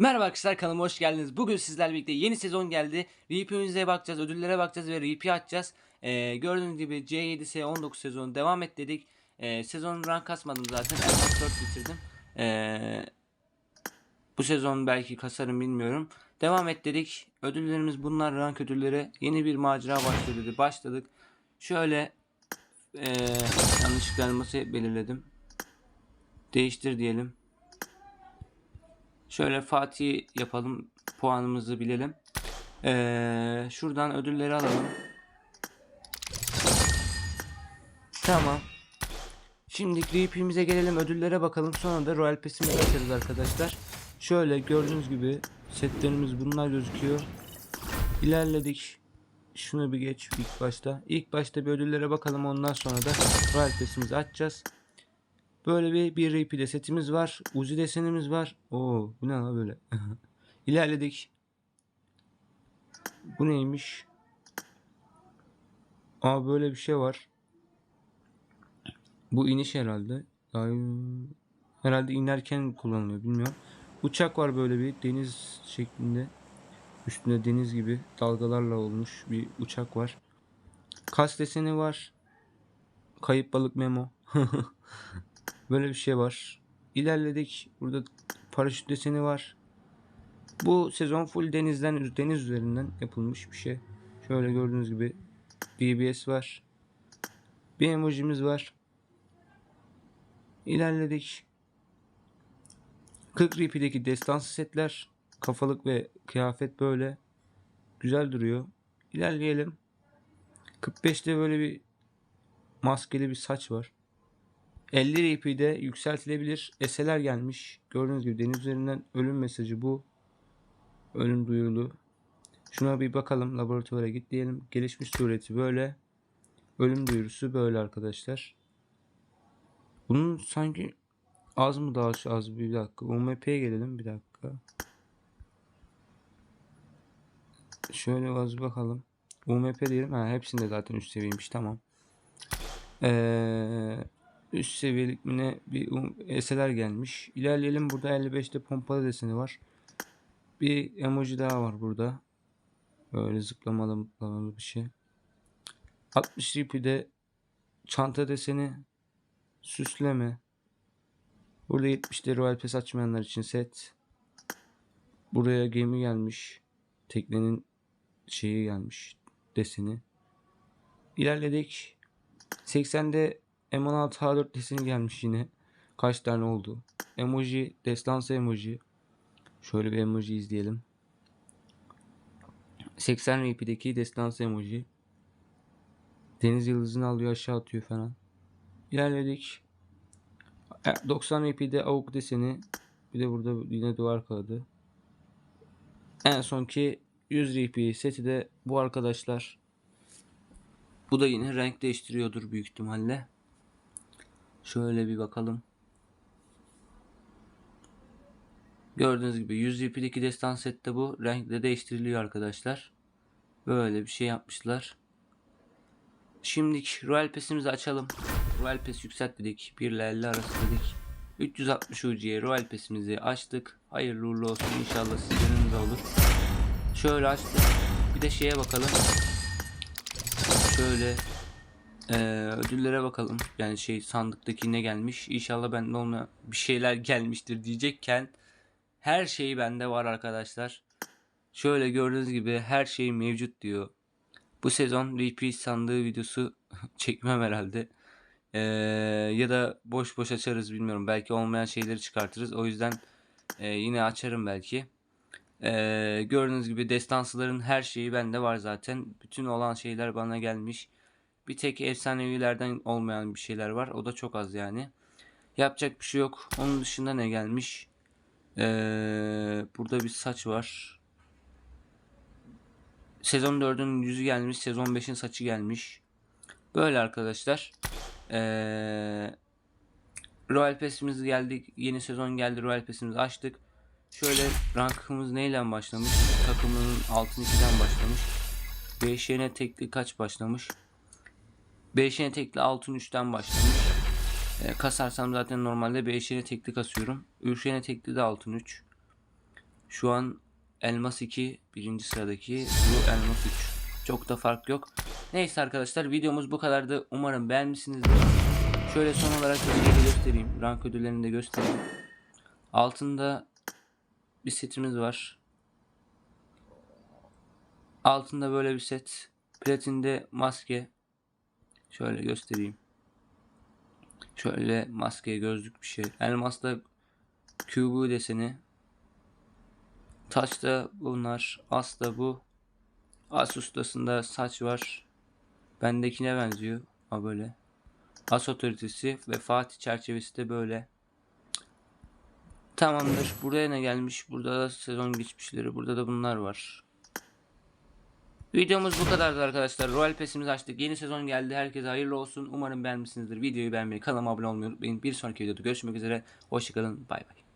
Merhaba arkadaşlar kanalıma hoş geldiniz. Bugün sizlerle birlikte yeni sezon geldi. RP'imize bakacağız, ödüllere bakacağız ve RP açacağız. Ee, gördüğünüz gibi C7S 19 sezonu devam et dedik. Ee, sezon rank kasmadım zaten. Elmas 4 bitirdim. Ee, bu sezon belki kasarım bilmiyorum. Devam et dedik. Ödüllerimiz bunlar rank ödülleri. Yeni bir macera başladı dedi. Başladık. Şöyle ee, yanlışlıkla elması belirledim. Değiştir diyelim. Şöyle Fatih yapalım. Puanımızı bilelim. Ee, şuradan ödülleri alalım. Tamam. Şimdi RP'mize gelelim ödüllere bakalım. Sonra da Royal Pass'imizi açarız arkadaşlar. Şöyle gördüğünüz gibi setlerimiz bunlar gözüküyor. İlerledik. Şunu bir geç ilk başta. İlk başta bir ödüllere bakalım ondan sonra da Royal Pass'imizi açacağız. Böyle bir bir RP de setimiz var. Uzi desenimiz var. Oo bu ne lan böyle? İlerledik. Bu neymiş? Aa böyle bir şey var. Bu iniş herhalde. Herhalde inerken kullanılıyor bilmiyorum. Uçak var böyle bir deniz şeklinde. Üstünde deniz gibi dalgalarla olmuş bir uçak var. Kas deseni var. Kayıp balık memo. Böyle bir şey var. İlerledik. Burada paraşüt deseni var. Bu sezon full denizden deniz üzerinden yapılmış bir şey. Şöyle gördüğünüz gibi BBS var. Bir emojimiz var. İlerledik. 40 RP'deki destansı setler. Kafalık ve kıyafet böyle. Güzel duruyor. İlerleyelim. 45'te böyle bir maskeli bir saç var. 50 RP'de yükseltilebilir eseler gelmiş. Gördüğünüz gibi deniz üzerinden ölüm mesajı bu. Ölüm duyulu. Şuna bir bakalım. Laboratuvara git diyelim. Gelişmiş sureti böyle. Ölüm duyurusu böyle arkadaşlar. Bunun sanki az mı daha az bir dakika. UMP'ye gelelim bir dakika. Şöyle az bakalım. UMP diyelim. Ha hepsinde zaten üst seviyeymiş. Tamam. Eee üst seviyelik mi ne bir um- eseler gelmiş. İlerleyelim burada 55'te pompalı deseni var. Bir emoji daha var burada. Böyle zıplamalı mıplamalı bir şey. 60 RP'de çanta deseni süsleme. Burada 70'te Royal Pass açmayanlar için set. Buraya gemi gelmiş. Teknenin şeyi gelmiş deseni. İlerledik. 80'de M16 H4 deseni gelmiş yine. Kaç tane oldu? Emoji, destansı emoji. Şöyle bir emoji izleyelim. 80 RP'deki destansı emoji. Deniz yıldızını alıyor aşağı atıyor falan. İlerledik. E, 90 RP'de avuk deseni. Bir de burada yine duvar kağıdı. En sonki 100 RP seti de bu arkadaşlar. Bu da yine renk değiştiriyordur büyük ihtimalle. Şöyle bir bakalım. Gördüğünüz gibi 100 RP'deki destan sette bu. Renkle değiştiriliyor arkadaşlar. Böyle bir şey yapmışlar. Şimdi Royal Pass'imizi açalım. Royal Pass yükselt dedik. 1 ile 50 arası dedik. 360 UC'ye Royal Pass'imizi açtık. Hayırlı uğurlu olsun. İnşallah sizlerin de olur. Şöyle açtık. Bir de şeye bakalım. Şöyle ee, ödüllere bakalım. Yani şey sandıktaki ne gelmiş. İnşallah bende olmayan bir şeyler gelmiştir diyecekken her şey bende var arkadaşlar. Şöyle gördüğünüz gibi her şey mevcut diyor. Bu sezon repeat sandığı videosu çekmem herhalde. Ee, ya da boş boş açarız bilmiyorum. Belki olmayan şeyleri çıkartırız. O yüzden e, yine açarım belki. Ee, gördüğünüz gibi destansıların her şeyi bende var zaten. Bütün olan şeyler bana gelmiş. Bir tek efsanevilerden olmayan bir şeyler var. O da çok az yani. Yapacak bir şey yok. Onun dışında ne gelmiş? Ee, burada bir saç var. Sezon 4'ün yüzü gelmiş. Sezon 5'in saçı gelmiş. Böyle arkadaşlar. Ee, Royal Pass'imiz geldi. Yeni sezon geldi. Royal Pass'imizi açtık. Şöyle rankımız neyle başlamış? Takımının altın 2'den başlamış. 5 yene tekli kaç başlamış? 5 yene tekli altın 3'ten başlamış. E, kasarsam zaten normalde 5 yene tekli kasıyorum. 3 yene tekli de altın 3. Şu an Elmas 2 birinci sıradaki bu Elmas 3. Çok da fark yok. Neyse arkadaşlar videomuz bu kadardı. Umarım beğenmişsinizdir. Şöyle son olarak de göstereyim. Rank ödüllerini de göstereyim. Altında bir setimiz var. Altında böyle bir set. Platinde maske. Şöyle göstereyim. Şöyle maske gözlük bir şey. Elmasta QB deseni. Taçta bunlar. As'ta bu. As ustasında saç var. Bendekine benziyor. Ha böyle. As otoritesi ve Fatih çerçevesi de böyle. Tamamdır. Buraya ne gelmiş? Burada da sezon geçmişleri. Burada da bunlar var. Videomuz bu kadardı arkadaşlar. Royal Pass'imizi açtık. Yeni sezon geldi. Herkese hayırlı olsun. Umarım beğenmişsinizdir. Videoyu beğenmeyi, kanalıma abone olmayı unutmayın. Bir sonraki videoda görüşmek üzere. Hoşçakalın. Bay bay.